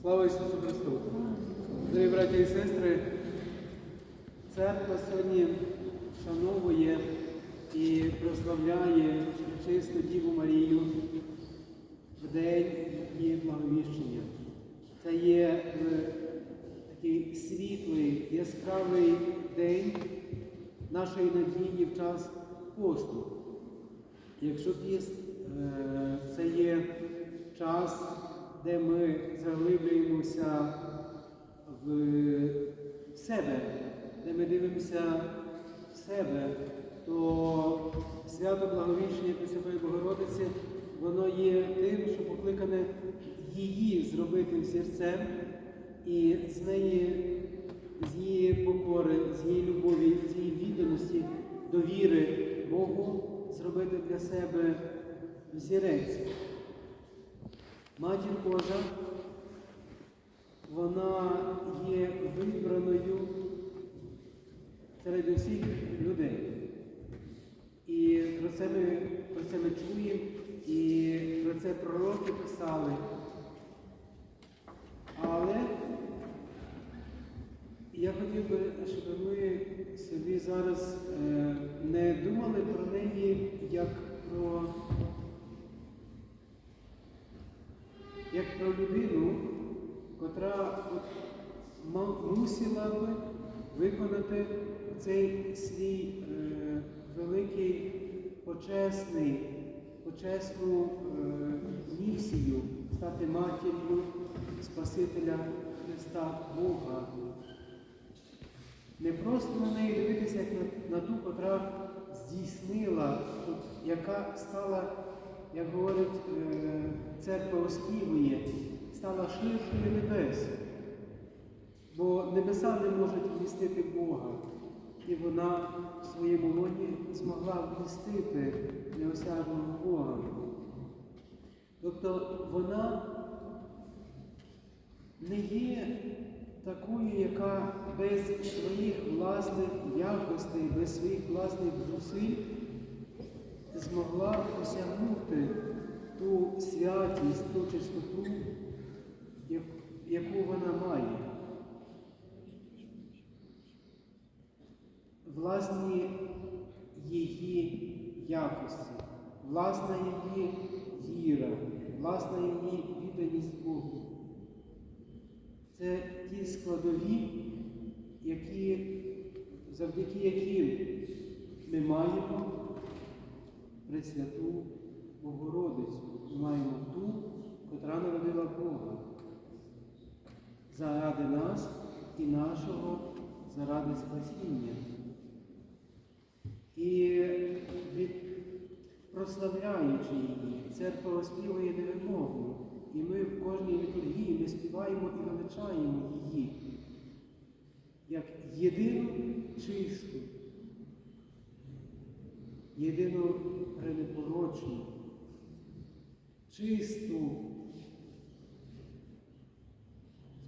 Слава Ісусу Христу! Дорогі браті і сестри, церква сьогодні вшановує і прославляє чисту Діву Марію в день її благовіщення. Це є е, такий світлий, яскравий день нашої надії в час посту. Якщо піст е, це є час, де ми заглиблюємося в себе, де ми дивимося в себе, то свято Благовіщення Пресвятої Богородиці, воно є тим, що покликане її зробити серцем і з неї, з її покори, з її любові, з її відданості, довіри Богу зробити для себе взірець. Матір Божа, вона є вибраною серед усіх людей. І про це ми, про це ми чуємо, і про це пророки писали. Але я хотів би, щоб ми собі зараз е, не думали про неї як про, людину, котра мусила би виконати цей свій е, великий почесний, почесну е, місію стати матір'ю Спасителя Христа Бога. Не просто на неї дивитися, як на, на ту, котра здійснила, яка стала, як говорить е, церква оспівує, стала ширшою небес. Бо небеса не можуть вмістити Бога. І вона в своєму лоні змогла вмістити неосяжного Бога. Тобто вона не є такою, яка без своїх власних якостей, без своїх власних зусиль змогла осягнути ту святість, ту чистоту, яку вона має. Власні її якості, власна її віра, власна її відданість Богу. Це ті складові, які, завдяки яким ми маємо Пресвяту Богородицю. Ми маємо ту, котра народила Бога. Заради нас і нашого, заради спасіння. І від, прославляючи її, церква оспівує невимовно. І ми в кожній літургії ми співаємо і величаємо її як єдину чисту, єдину пренепорочну, чисту.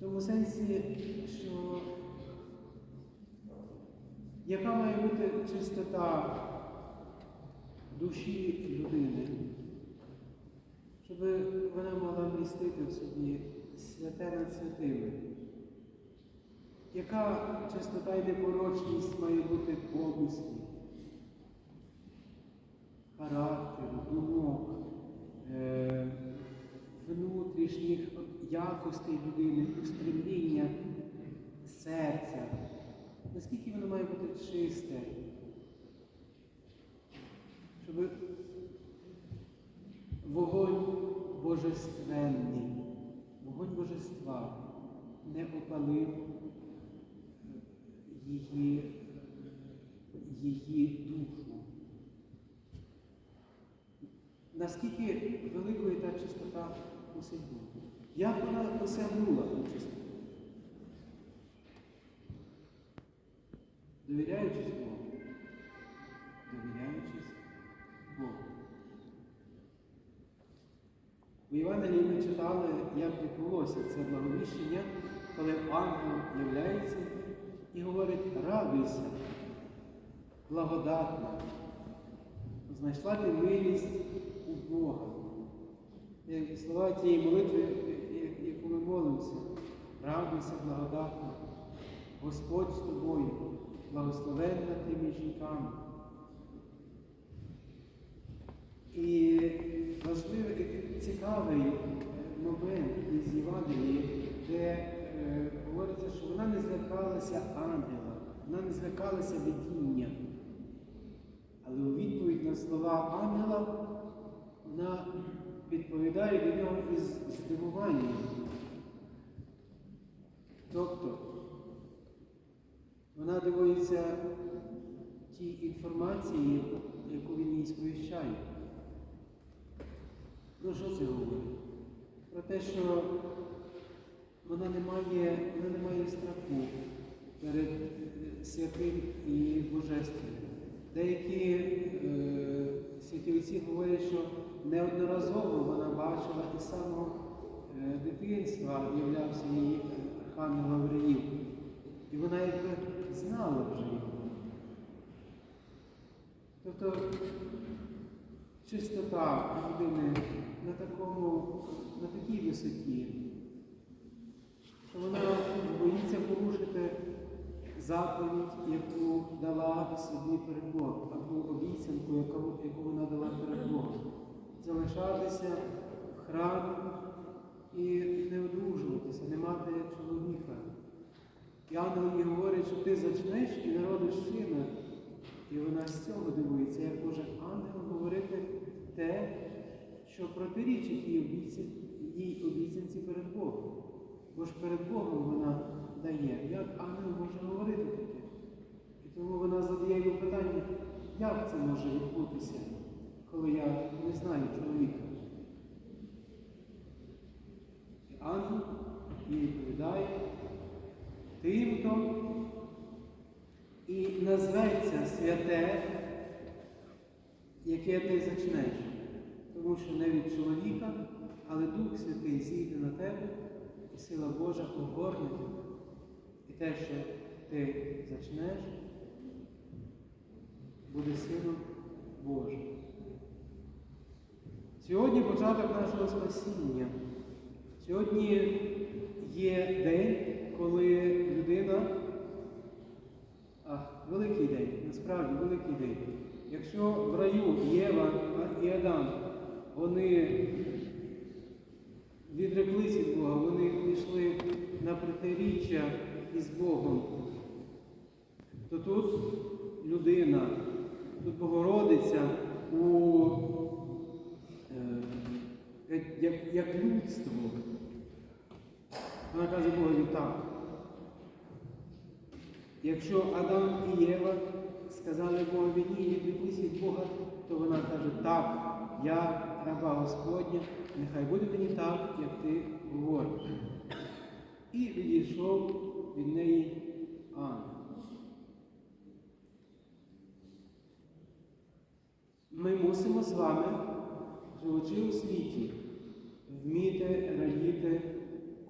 В тому сенсі, що яка має бути чистота душі людини? щоб вона могла вмістити в собі святе над святими. Яка чистота і непорочність має бути помислів, характеру, думок, е, внутрішніх якостей людини, устремління серця? Наскільки воно має бути чисте? Щоб вогонь божественний, вогонь божества не опалив її, її душу. Наскільки великою та чистота мусить бути? Як вона осягнула ту? Довіряючись Богу. Довіряючись Богу. У Євангелії ми читали, як відбулося це благовіщення, коли ангел являється і говорить, радуйся, благодатна, знайшла ти милість у Бога. Слова тієї молитви, ми молимося. Радуйся, благодатна, Господь з тобою, благословенна ти між жінками. І важливий, цікавий момент із Євангелії, де е, говориться, що вона не злякалася ангела, вона не злякалася видіння. Але у відповідь на слова ангела вона відповідає до нього із здивуванням. Тобто вона дивується тій інформації, яку він їй сповіщає. Про що це говорить? Про те, що вона не має, вона не має страху перед е, святим і божественним. Деякі е, святі отці говорять, що неодноразово вона бачила і самого е, дитинства являвся їй Архангел Гавриїл. І вона якби знала вже його. Тобто чистота людини на такому, на такій висоті, що вона боїться порушити заповідь, яку дала собі перед Богом, або обіцянку, яку вона дала перед Богом. Залишатися в храмі і не одружуватися, не мати чоловіка. І ангел їй говорить, що ти зачнеш і народиш сина. І вона з цього дивується, як може ангел говорити те, що протирічить їй обіцянці, перед Богом. Бо ж перед Богом вона дає. Як ангел може говорити таке? І тому вона задає йому питання, як це може відбутися, коли я не знаю чоловіка. І ангел їй відповідає, тим-то і назветься святе, яке ти зачнеш. Тому що не від чоловіка, але Дух Святий зійде на тебе, і сила Божа огорне тебе. І те, що ти зачнеш, буде силом Божим. Сьогодні початок нашого спасіння. Сьогодні є день, коли людина, а, великий день, насправді великий день. Якщо в раю Єва і Адам, вони відреклися від Бога, вони пішли на протиріччя із Богом, то тут людина, тут Богородиця у, як, як, людство. Вона каже Богові так. Якщо Адам і Єва сказали Богові ні, відвіклися від Бога, то вона каже, так, я раба Господня, нехай буде мені так, як ти говориш. І відійшов від неї ангел. Ми мусимо з вами, живучи у світі, вміти радіти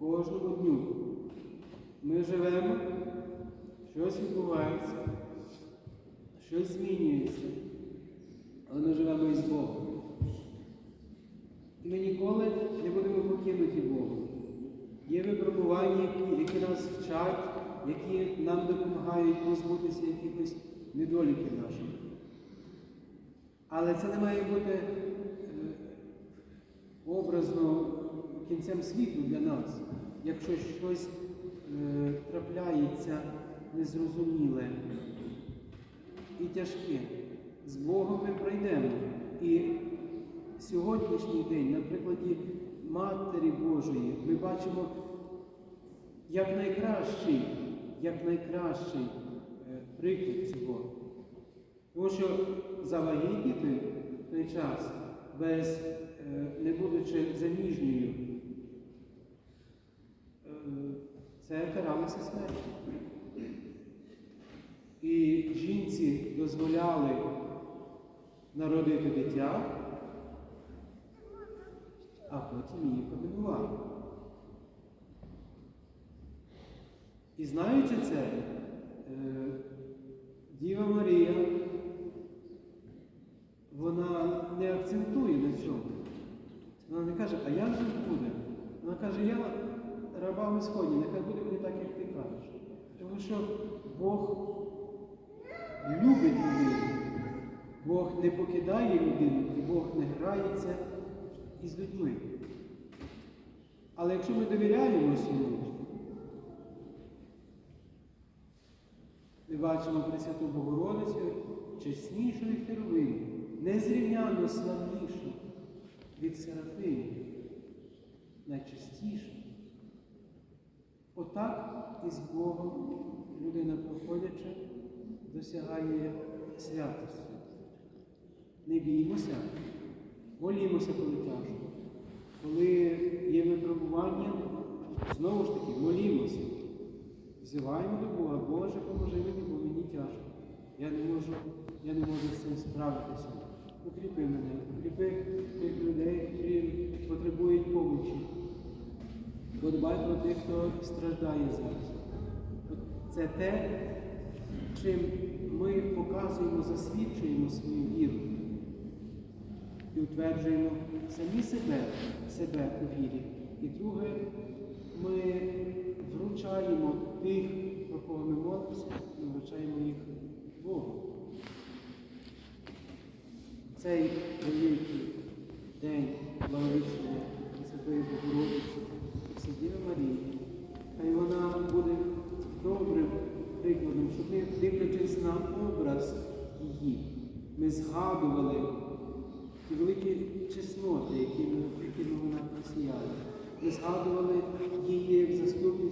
кожному дню. Ми живемо, щось відбувається, щось змінюється, але ми живемо із Богом. Ми ніколи не будемо покинуті Богом. Є випробування, які, нас вчать, які нам допомагають позбутися якихось недоліків наших. Але це не має бути образно кінцем світу для нас, якщо щось е, трапляється незрозуміле і тяжке. З Богом ми пройдемо. І сьогоднішній день, на прикладі Матері Божої, ми бачимо як найкращий, як найкращий е, приклад цього. Тому що завагітніти в той час, без, не будучи заміжньою, е, це каралося смертю. І жінці дозволяли народити дитя, а потім її помінували. І знаючи це, е, Діва Марія, вона не акцентує на цьому. Вона не каже, а як же буде? Вона каже, я раба Господня, нехай буде мені так, як ти кажеш. Тому що Бог любить людину. Бог не покидає людину, і Бог не грається із людьми. Але якщо ми довіряємо йому, ми бачимо Пресвяту Богородицю чеснішою херовину, незрівняно славнішу від Серафимів, найчистішу. Отак із Богом людина проходячи досягає святості. Не біймося, молімося, коли тяжко. Коли є випробування, знову ж таки молімося. Взиваємо до Бога, Боже, поможи мені, бо мені тяжко. Я не можу, я не можу з цим справитися. Укріпи мене, укріпи тих людей, які потребують помочі. Подбай про тих, хто страждає зараз. Це те, чим ми показуємо, засвідчуємо свою віру і утверджуємо самі себе, себе у вірі. І друге, ми вручаємо тих, про кого ми молимося, ми вручаємо їх Богу. Цей великий день благовіщення Святої Богородиці, Святої Марії, хай вона буде добрим прикладом, щоб ми, дивлячись на образ її, ми згадували ті великі чесноти, якими, якими вона просіяла. Ми згадували її як заступницю